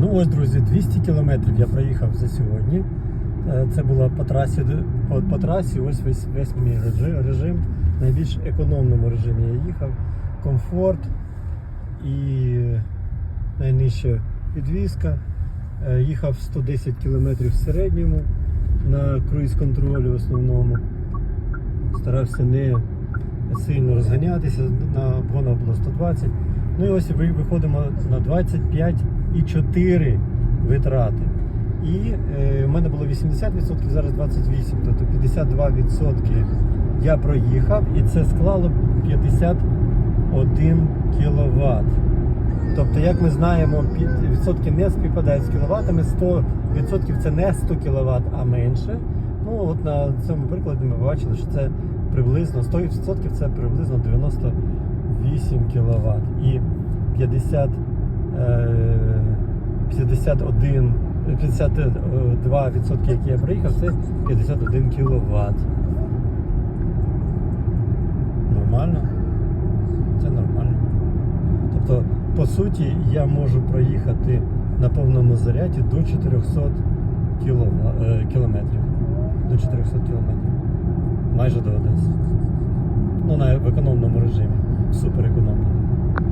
Ну ось, друзі, 200 кілометрів я проїхав за сьогодні. Е, Це було по трасі, по, по трасі ось весь, весь мій режим. В найбільш економному режимі я їхав. Комфорт і найнижча підвізка. Е, Їхав 110 кілометрів в середньому на круїз-контролі в основному. Старався не сильно розганятися, на обгонах було 120. Ну і ось ви- виходимо на 25,4 витрати. І е, в мене було 80%, зараз 28%, тобто 52% я проїхав, і це склало 51 кВт. Тобто, як ми знаємо, відсотки не співпадають з кіловатами, 100% це не 100 кВт, а менше. Ну от на цьому прикладі ми бачили, що це приблизно 100% це приблизно 98 кВт. І 50, е, 51, 52%, які я проїхав, це 51 кВт. Нормально? Це нормально. Тобто, по суті, я можу проїхати на повному заряді до 400 кілова- е, кілометрів. До 400 кілометрів. Майже до Одеси. Ну, на економному режимі.